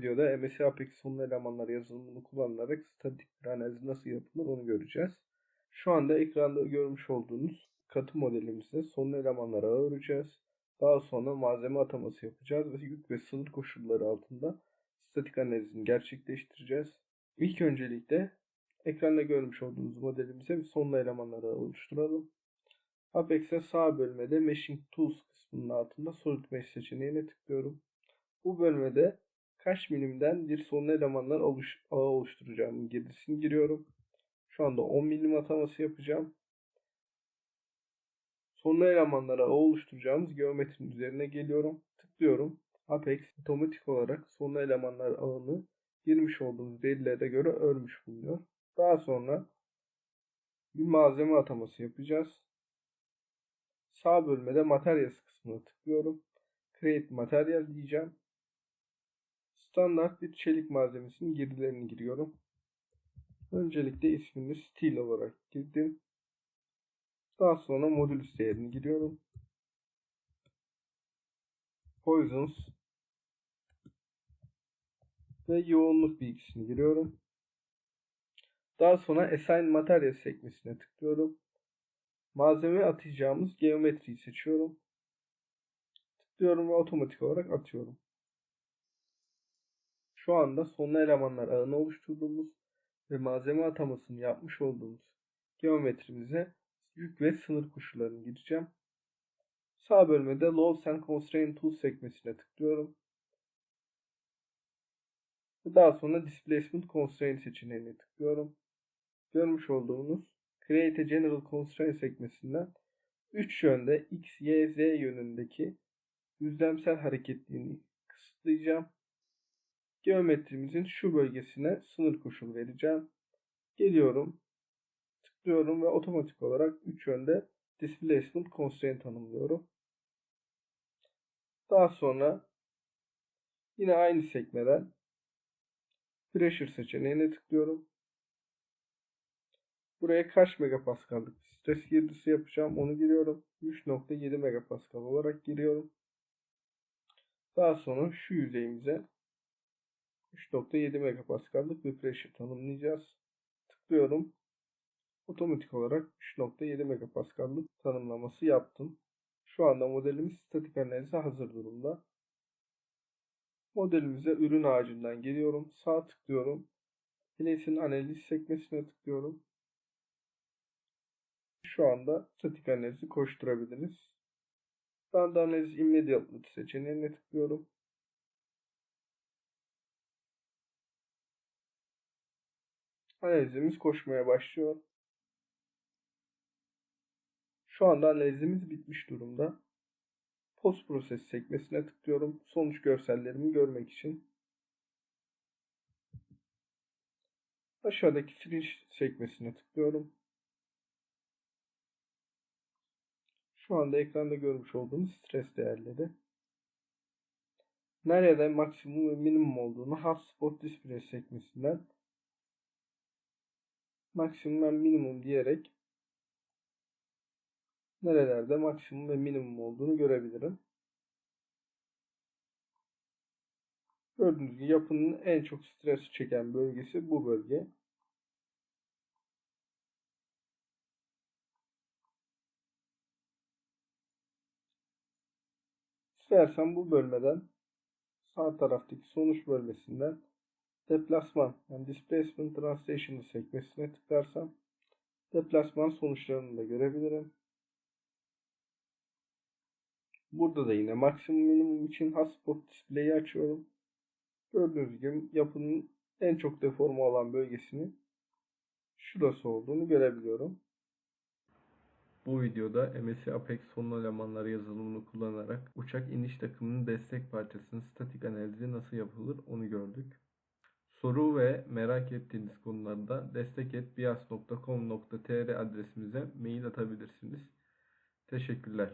Videoda MSI Apex sonlu elemanları yazılımını kullanarak statik bir analiz nasıl yapılır onu göreceğiz. Şu anda ekranda görmüş olduğunuz katı modelimizde sonlu elemanları öreceğiz. Daha sonra malzeme ataması yapacağız ve yük ve sınır koşulları altında statik analizini gerçekleştireceğiz. İlk öncelikle ekranda görmüş olduğunuz modelimize bir sonlu elemanları oluşturalım. Apex'e sağ bölmede Meshing Tools kısmının altında Solid Mesh seçeneğine tıklıyorum. Bu bölmede kaç milimden bir sonlu elemanlar oluş, ağı oluşturacağımın girdisini giriyorum. Şu anda 10 milim ataması yapacağım. Sonlu elemanlara ağ oluşturacağımız geometrinin üzerine geliyorum. Tıklıyorum. Apex otomatik olarak sonlu elemanlar ağını girmiş olduğumuz verilere göre örmüş bulunuyor. Daha sonra bir malzeme ataması yapacağız. Sağ bölmede Materials kısmına tıklıyorum. Create Material diyeceğim. Standart bir çelik malzemesinin girdilerini giriyorum. Öncelikle ismini Steel olarak girdim. Daha sonra modülüs değerini giriyorum. Poisons ve yoğunluk bilgisini giriyorum. Daha sonra Assign Material sekmesine tıklıyorum. Malzeme atacağımız geometriyi seçiyorum. Tıklıyorum ve otomatik olarak atıyorum. Şu anda sonlu elemanlar ağını oluşturduğumuz ve malzeme atamasını yapmış olduğumuz geometrimize yük ve sınır koşullarını gireceğim. Sağ bölmede Loads and Constraint Tools sekmesine tıklıyorum. Daha sonra Displacement Constraint seçeneğine tıklıyorum. Görmüş olduğunuz Create a General Constraint sekmesinden 3 yönde X, Y, Z yönündeki düzlemsel hareketliliğini kısıtlayacağım. Geometrimizin şu bölgesine sınır koşulu vereceğim. Geliyorum. Tıklıyorum ve otomatik olarak 3 yönde Displacement Constraint tanımlıyorum. Daha sonra yine aynı sekmeden Pressure seçeneğine tıklıyorum. Buraya kaç megapaskallık stres girdisi yapacağım onu giriyorum. 3.7 megapascal olarak giriyorum. Daha sonra şu yüzeyimize 3.7 megapaskallık bir pressure tanımlayacağız. Tıklıyorum. Otomatik olarak 3.7 megapaskallık tanımlaması yaptım. Şu anda modelimiz statik analize hazır durumda. Modelimize ürün ağacından geliyorum. Sağ tıklıyorum. Place'in analiz sekmesine tıklıyorum. Şu anda statik analizi koşturabiliriz. Ben de analiz immediately seçeneğine tıklıyorum. Analizimiz koşmaya başlıyor. Şu anda analizimiz bitmiş durumda. Post Process sekmesine tıklıyorum. Sonuç görsellerimi görmek için. Aşağıdaki Finish sekmesine tıklıyorum. Şu anda ekranda görmüş olduğunuz stres değerleri. Nerede maksimum ve minimum olduğunu Hotspot Display sekmesinden maksimum ve minimum diyerek nerelerde maksimum ve minimum olduğunu görebilirim. Gördüğünüz gibi yapının en çok stres çeken bölgesi bu bölge. İstersen bu bölmeden sağ taraftaki sonuç bölmesinden deplasman yani displacement translation sekmesine tıklarsam deplasman sonuçlarını da görebilirim. Burada da yine maksimum minimum için hotspot display'i açıyorum. Gördüğünüz gibi yapının en çok deforme olan bölgesini şurası olduğunu görebiliyorum. Bu videoda MSI Apex sonlu elemanları yazılımını kullanarak uçak iniş takımının destek parçasının statik analizi nasıl yapılır onu gördük. Soru ve merak ettiğiniz konularda destek.bias.com.tr adresimize mail atabilirsiniz. Teşekkürler.